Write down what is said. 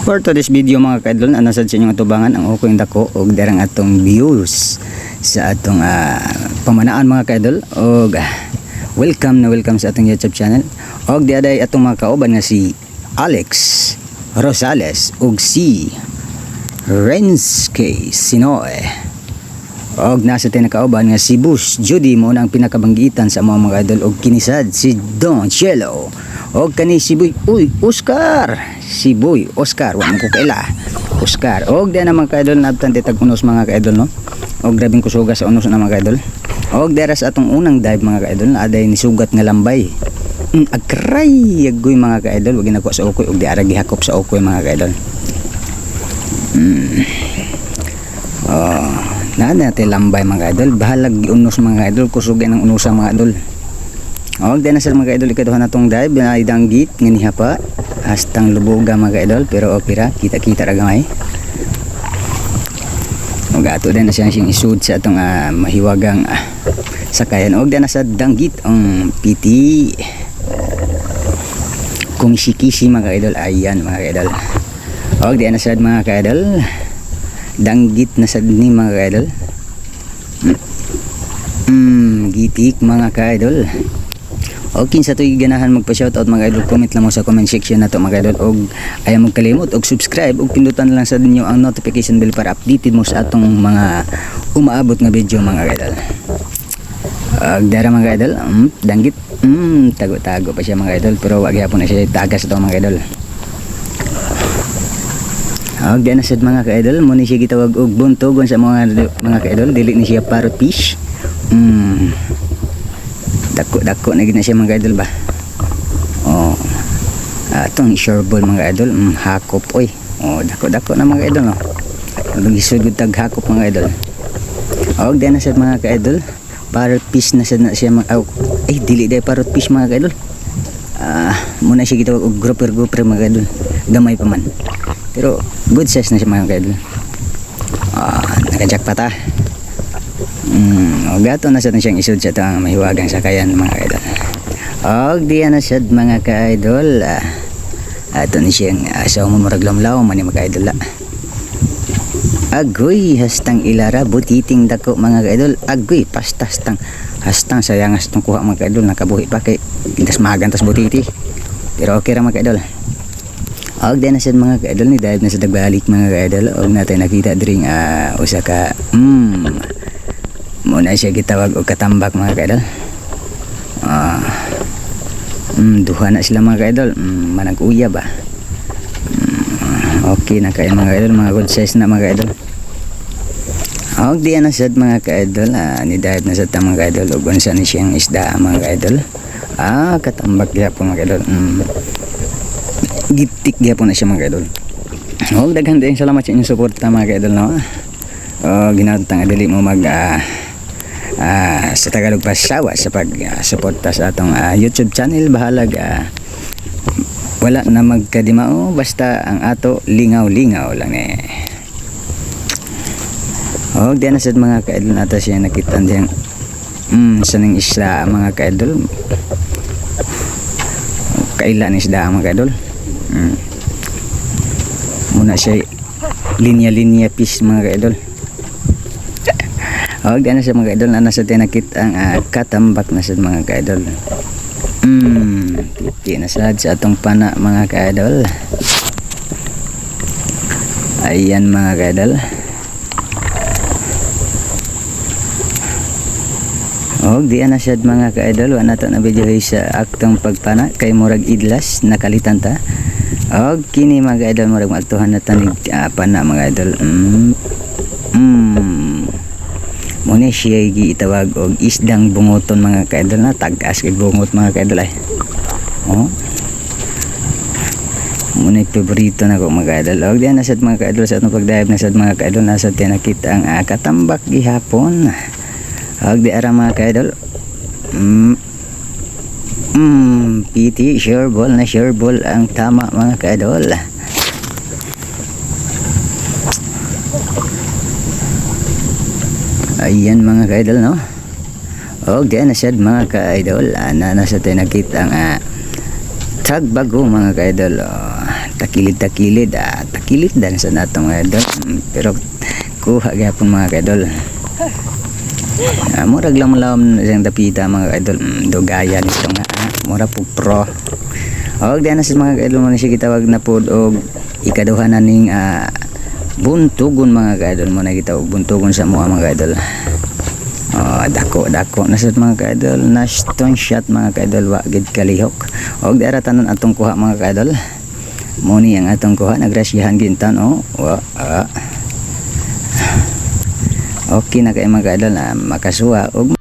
For today's video mga kaidol, anasad sa inyong atubangan ang ukoy dako og derang atong views sa atong ah, pamanaan mga kaidol og welcome na welcome sa atong YouTube channel. Og di atong mga kauban nga si Alex Rosales ug si Renske Sinoe. Og nasa tayo nakauban nga si Bush Judy mo na ang pinakabanggitan sa mga mga idol og kinisad si Don Cielo. Og kani si Boy, uy, Oscar. Si Boy, Oscar, wa ko kaila. Oscar. Og di na mga kaidol nabtan tag unos mga kaidol no. Og grabing kusuga sa unos na mga kaidol. Og dera sa atong unang dive mga kaidol na aday ni sugat nga lambay. Mm, agray agoy mga kaidol wag ginako sa ukoy og di ara gihakop sa ukoy mga kaidol. Oh, na natin lambay mga idol. Bahalag unos mga idol. Kusugin ang unusa mga idol. O, di na sa mga idol. Ikaduhan na tong dive. Na idanggit. Nga pa. Hastang lubuga mga idol. Pero opera. Kita-kita ragamay. O, gato din na siya siyang isud sa atong ah, mahiwagang ah, sakayan. O, di na sa danggit. Ang piti. Kumishikisi mga idol. Ayan mga idol. O, di na sa mga idol danggit na sad ni mga kaidol mm, gitik mga kaidol o kinsa to ganahan magpa shoutout mga idol comment lang mo sa comment section na to mga idol og ayaw magkalimot og subscribe og pindutan lang sa ninyo ang notification bell para updated mo sa atong mga umaabot nga video mga idol og dara mga idol mm, danggit mm, tago-tago pa siya mga idol pero wag yapon na siya tagas to mga idol Og na sad mga ka-idol, mo ni siya gitawag og buntogon sa mga mga ka-idol, dili ni siya parrot fish. Mm. Dako dako na gid na siya mga ka-idol ba. Oh. Atong shoreball mga idol, mm, hakop oy. Oh, dako dako na mga idol no. Ang gisugod tag hakop mga idol. Og di na sad mga ka-idol, parrot fish na sad na siya mga oh, ay dili day parrot fish mga ka-idol. Ah, muna siya gitawag og grouper grouper mga idol. Gamay pa man. Pero good size na siya mga kaidol. Ah, nakajackpot ah. Mm, og gato na sa siyang isud sa tang mahiwagang sakayan mga kaidol. Og diya na siya mga kaidol. Ah, ato ni siyang asaw mo maraglamlaw man ni mga kaidol. Ah. Agoy hastang ilara butiting dako mga kaidol. Agoy pastastang hastang sayang hastang kuha mga kaidol nakabuhi pa kay kintas magantas butiti. Pero okay ra mga kaidol. Og din na sa mga kaidol ni dive na sa dagbalik mga kaidol og natay nakita dring ah, usa ka mm muna siya gitawag og katambak mga kaidol. Ah. Mm, duha na sila mga kaidol. Mm, manag-uya ba? Mm, okay na kayo mga kaidol, mga good size na mga kaidol. Og di na sad mga kaidol, ah, ni dive na sa ta mga kaidol og unsa ni siyang isda mga kaidol. Ah, katambak gyapon mga kaidol. Mm gitik gyapon na siya mga idol. Og daghan din salamat sa inyong suporta mga idol no. Oh, ginatang dili mo mag ah, ah, sa Tagalog pasawa sa pag ah, suporta sa atong ah, YouTube channel bahalag ah, wala na magkadimao basta ang ato lingaw-lingaw lang eh. Og di na mga kaidol nato siya nakita diyan. Mm, sa ning isla mga kaidol. Kaila ni isda mga kaidol. Mm. Muna siya linya-linya fish mga kaidol. O, oh, na sa mga kaidol na nasa tinakit ang ah, katambak na sa mga kaidol. Mm, titi na sad sa atong pana mga kaidol. Ayan mga kaidol. Og di ana sad mga ka-idol wa nato na video sa aktong pagpana kay murag idlas nakalitan ta. Og kini mga ka-idol murag maagtuhan na tanig uh, pana mga idol. Mm. Mm. Muna siya giitawag og isdang bungoton mga ka-idol na tag-as kay bungot mga ka-idol ay. Oh. Muna paborito na ko mga ka-idol. Og di ana sad mga ka-idol sa atong pagdive na sad mga ka-idol nasa tinakita ang uh, katambak gihapon. Hag di ara mga kaidol. Mm. Mm, PT sure ball na sure ball ang tama mga kaidol. Ayan mga kaidol no. Di na sad mga kaidol. Ana na sa tayo nakita ang uh, tagbago mga kaidol. Oh, takilid-takilid ah, takilid dan sa natong idol. Mm, pero kuha gyapon mga kaidol. Ah, murag lang malawam siyang dapita mga idol mm, dugaya nito nga ah, mura po pro. Og di na sa mga idol mo na siya gitawag na pod og ikaduha na ning ah, buntugon mga idol mo na gitawag buntugon sa mga mga idol Oh, dako dako na sa mga kaidol. Na stone shot mga kaidol. Wa gid kalihok. Og dara tanan atong kuha mga kaidol. Mo ni ang atong kuha. Nagrasyahan gintan oh. Wa ah. okay na kay mga kaidol na makasuha. Og